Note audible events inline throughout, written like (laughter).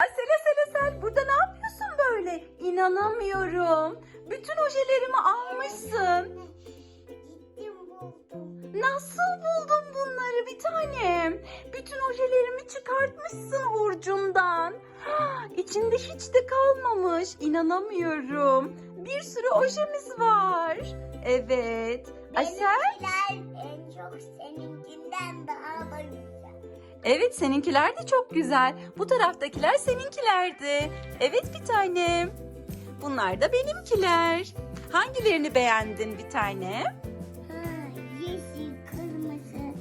Asel Asel Asel burada ne yapıyorsun böyle? İnanamıyorum. Bütün ojelerimi almışsın. Gittim buldum. Nasıl buldun bunları bir tanem? Bütün ojelerimi çıkartmışsın ucundan. (gasps) İçinde hiç de kalmamış. İnanamıyorum. Bir sürü ojemiz var. Evet. Asel? Benimkiler en çok seninkinden daha da güzel. Evet seninkiler de çok güzel. Bu taraftakiler seninkilerdi. Evet bir tanem. Bunlar da benimkiler. Hangilerini beğendin bir tane? Ha, yeşil, kırmızı,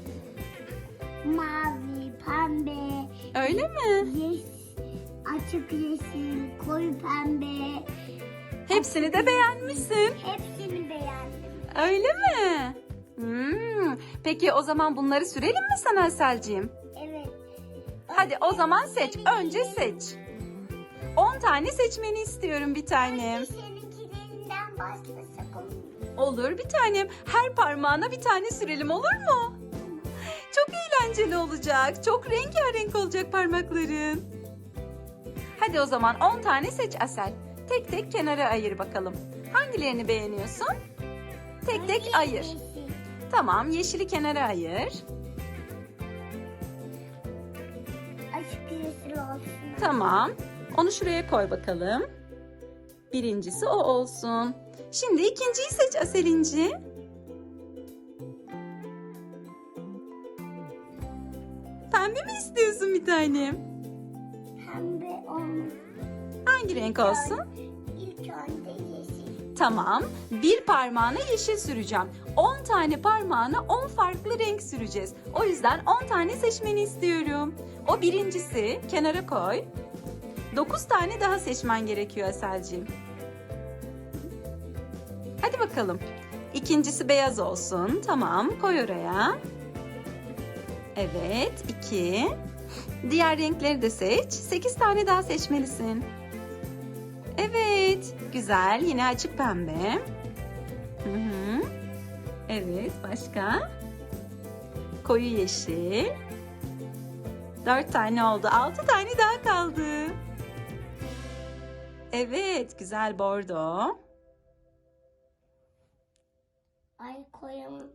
mavi, pembe, Öyle mi? yes, açık yeşil, koyu pembe. Hepsini de beğenmişsin. Hepsini beğendim. Öyle mi? Hmm. Peki o zaman bunları sürelim mi sana Aselciğim? Hadi o zaman seç. Önce seç. 10 tane seçmeni istiyorum bir tanem. Seninkilerinden başlasak olur mu? Olur bir tanem. Her parmağına bir tane sürelim olur mu? Çok eğlenceli olacak. Çok rengarenk olacak parmakların. Hadi o zaman 10 tane seç Asel. Tek tek kenara ayır bakalım. Hangilerini beğeniyorsun? Tek tek ayır. Tamam, yeşili kenara ayır. Tamam. Onu şuraya koy bakalım. Birincisi o olsun. Şimdi ikinciyi seç Aselinci. Pembe mi istiyorsun bir tanem? Pembe olmuş. Hangi renk olsun? Tamam. Bir parmağına yeşil süreceğim. 10 tane parmağına 10 farklı renk süreceğiz. O yüzden 10 tane seçmeni istiyorum. O birincisi. Kenara koy. 9 tane daha seçmen gerekiyor Aselciğim. Hadi bakalım. İkincisi beyaz olsun. Tamam. Koy oraya. Evet. 2. Diğer renkleri de seç. 8 tane daha seçmelisin. Evet, güzel. Yine açık pembe. Hı hı. Evet, başka? Koyu yeşil. Dört tane oldu. Altı tane daha kaldı. Evet, güzel bordo. Ay koyamadım.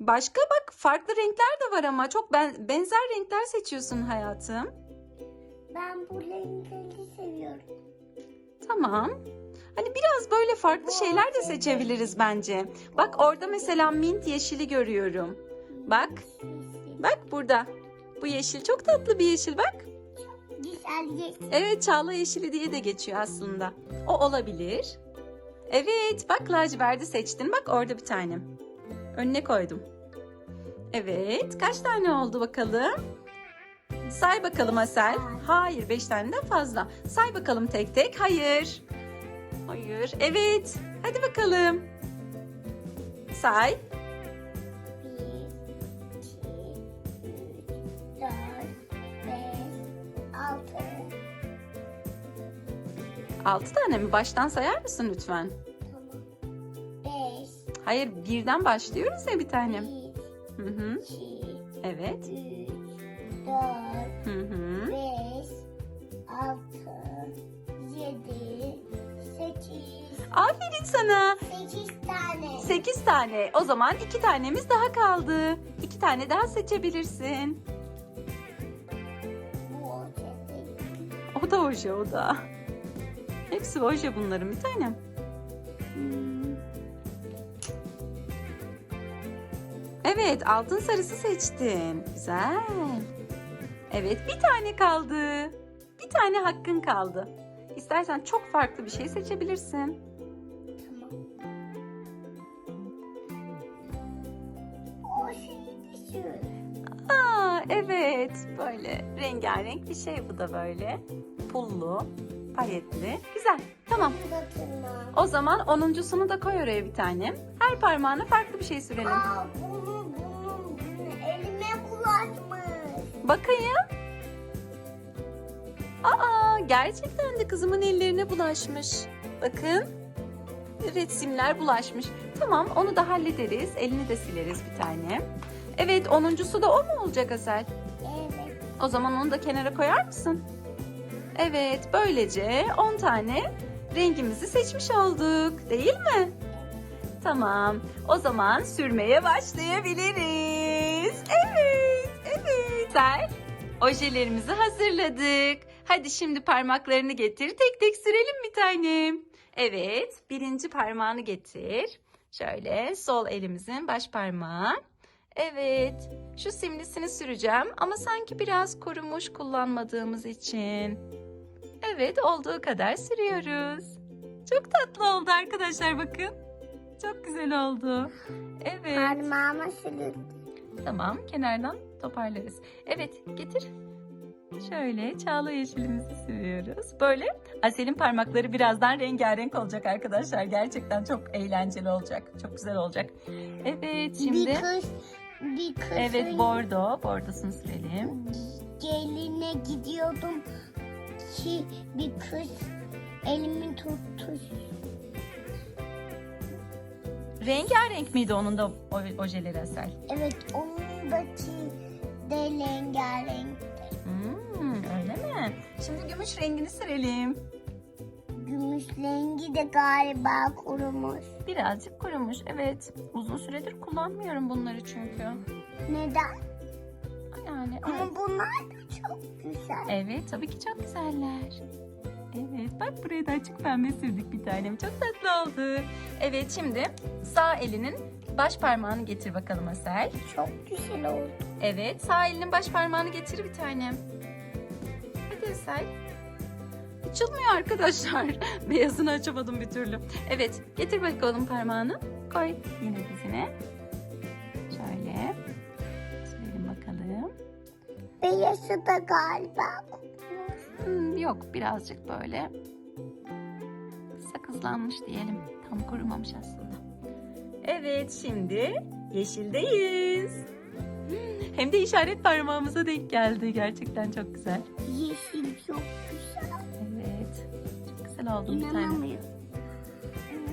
Başka bak farklı renkler de var ama çok ben, benzer renkler seçiyorsun hayatım. Ben bu renkleri seviyorum. Tamam. Hani biraz böyle farklı şeyler de seçebiliriz bence. Bak orada mesela mint yeşili görüyorum. Bak. Bak burada. Bu yeşil çok tatlı bir yeşil bak. Güzel yeşil. Evet çağla yeşili diye de geçiyor aslında. O olabilir. Evet bak laciverti seçtin. Bak orada bir tane. Önüne koydum. Evet kaç tane oldu bakalım? Say bakalım Asel. Hayır beş taneden fazla. Say bakalım tek tek. Hayır. Hayır. Evet. Hadi bakalım. Say. Bir, iki, üç, dört, beş, altı. Altı tane mi? Baştan sayar mısın lütfen? Tamam. Beş, Hayır birden başlıyoruz ya bir tanem. bir, Hı hı. iki, Evet. üç, Hı hı. beş, altı, yedi, sekiz. Aferin sana. Sekiz tane. 8 tane. O zaman 2 tanemiz daha kaldı. 2 tane daha seçebilirsin. Bu olacak değil. O da oje o da. Hepsi oje bunların bir tanem. Hmm. Evet altın sarısı seçtin. Güzel. Evet bir tane kaldı. Bir tane hakkın kaldı. İstersen çok farklı bir şey seçebilirsin. Tamam. O şeyi düşür. Aa evet böyle rengarenk bir şey bu da böyle. Pullu, payetli. Güzel. Tamam. O zaman onuncusunu da koy oraya bir tane. Her parmağına farklı bir şey sürelim. Aa Bakayım. Aa gerçekten de kızımın ellerine bulaşmış. Bakın. Evet simler bulaşmış. Tamam onu da hallederiz. Elini de sileriz bir tane. Evet onuncusu da o mu olacak Asel? Evet. O zaman onu da kenara koyar mısın? Evet, böylece 10 tane rengimizi seçmiş olduk, değil mi? Tamam. O zaman sürmeye başlayabiliriz. Güzel. Ojelerimizi hazırladık. Hadi şimdi parmaklarını getir. Tek tek sürelim bir tanem. Evet, birinci parmağını getir. Şöyle sol elimizin baş parmağı. Evet, şu simlisini süreceğim ama sanki biraz kurumuş kullanmadığımız için. Evet, olduğu kadar sürüyoruz. Çok tatlı oldu arkadaşlar bakın. Çok güzel oldu. Evet. Parmağıma sürüldü. Tamam, kenardan toparlarız. Evet, getir. Şöyle çağla yeşilimizi sürüyoruz. Böyle Asel'in parmakları birazdan rengarenk olacak arkadaşlar. Gerçekten çok eğlenceli olacak. Çok güzel olacak. Evet, şimdi... Bir kız, bir kız Evet, bordo. Bordosunu sürelim. geline gidiyordum ki bir kız elimi tuttu. Rengarenk miydi onun da ojeleri Asel? Evet ondaki de rengarenk. Hmm, öyle mi? Şimdi gümüş rengini sürelim. Gümüş rengi de galiba kurumuş. Birazcık kurumuş. Evet. Uzun süredir kullanmıyorum bunları çünkü. Neden? Yani Ama bunlar da çok güzel. Evet tabii ki çok güzeller. Evet bak buraya da açık pembe sürdük bir tanem. Çok tatlı oldu. Evet şimdi sağ elinin baş parmağını getir bakalım Asel. Çok güzel oldu. Evet sağ elinin baş parmağını getir bir tanem. Hadi Asel. Açılmıyor arkadaşlar. (laughs) Beyazını açamadım bir türlü. Evet getir bakalım parmağını. Koy yine dizine. Şöyle. Sürelim bakalım. Beyazı da galiba. Hmm, yok birazcık böyle sakızlanmış diyelim. Tam kurumamış aslında. Evet şimdi yeşildeyiz. Hem de işaret parmağımıza denk geldi. Gerçekten çok güzel. Yeşil çok güzel. Evet. Çok güzel oldu bir tane.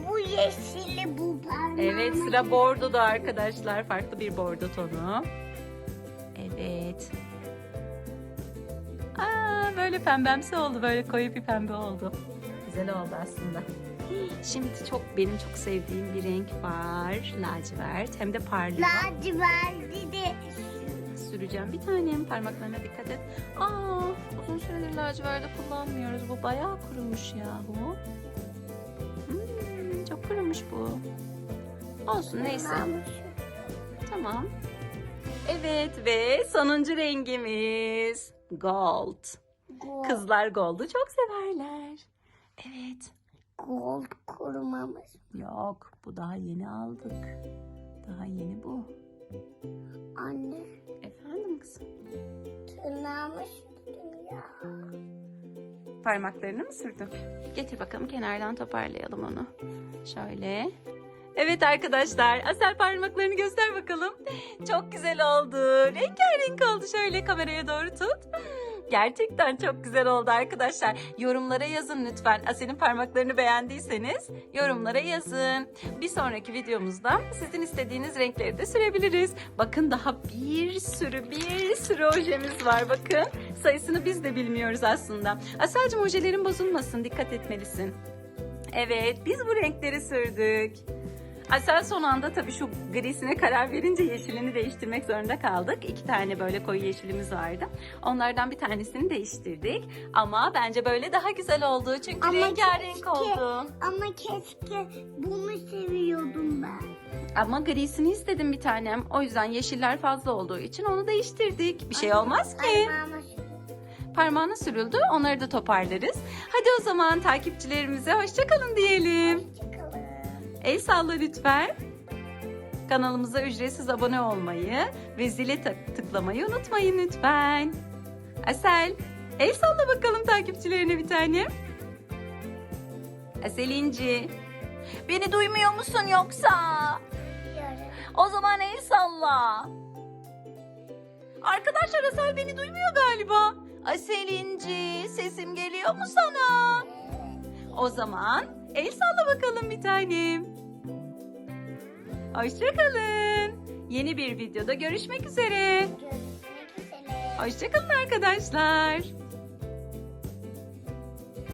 Bu yeşili bu parmağıma. Evet sıra bordoda arkadaşlar. Farklı bir bordo tonu. Evet. Aa, böyle pembemsi oldu. Böyle koyu bir pembe oldu. Güzel oldu aslında. Şimdi çok benim çok sevdiğim bir renk var. Lacivert. Hem de parlıyor. Laciverti de Süreceğim bir tanem. Parmaklarına dikkat et. Aa, uzun süredir laciverti kullanmıyoruz. Bu bayağı kurumuş yahu. Hmm, çok kurumuş bu. Olsun neyse. Tamam. Evet ve sonuncu rengimiz gold. Gold, Kızlar gold'u çok severler. Evet. Gold kurumamış. Yok bu daha yeni aldık. Daha yeni bu. Anne Efendim kızım. tırnağımı sürdüm ya. Parmaklarını mı sürdün? Getir bakalım kenardan toparlayalım onu. Şöyle. Evet arkadaşlar Asel parmaklarını göster bakalım. Çok güzel oldu. Rengarenk oldu. Şöyle kameraya doğru tut. Gerçekten çok güzel oldu arkadaşlar. Yorumlara yazın lütfen. Asel'in parmaklarını beğendiyseniz yorumlara yazın. Bir sonraki videomuzda sizin istediğiniz renkleri de sürebiliriz. Bakın daha bir sürü bir sürü ojemiz var bakın. Sayısını biz de bilmiyoruz aslında. Aselcim ojelerin bozulmasın dikkat etmelisin. Evet biz bu renkleri sürdük. Asel son anda tabii şu grisine karar verince yeşilini değiştirmek zorunda kaldık. İki tane böyle koyu yeşilimiz vardı. Onlardan bir tanesini değiştirdik. Ama bence böyle daha güzel oldu. Çünkü Ama rengarenk keşke- oldu. Ama keşke bunu seviyordum ben. Ama grisini istedim bir tanem. O yüzden yeşiller fazla olduğu için onu değiştirdik. Bir şey olmaz ki. Parmağına sürüldü. Onları da toparlarız. Hadi o zaman takipçilerimize hoşçakalın diyelim. El salla lütfen. Kanalımıza ücretsiz abone olmayı ve zile tık- tıklamayı unutmayın lütfen. Asel, el salla bakalım takipçilerine bir tane. Asel İnci. Beni duymuyor musun yoksa? Diyorum. O zaman el salla. Arkadaşlar Asel beni duymuyor galiba. Asel İnci, sesim geliyor mu sana? O zaman el salla bakalım bir tanem. Hoşçakalın. Yeni bir videoda görüşmek üzere. Görüşmek üzere. Hoşçakalın arkadaşlar.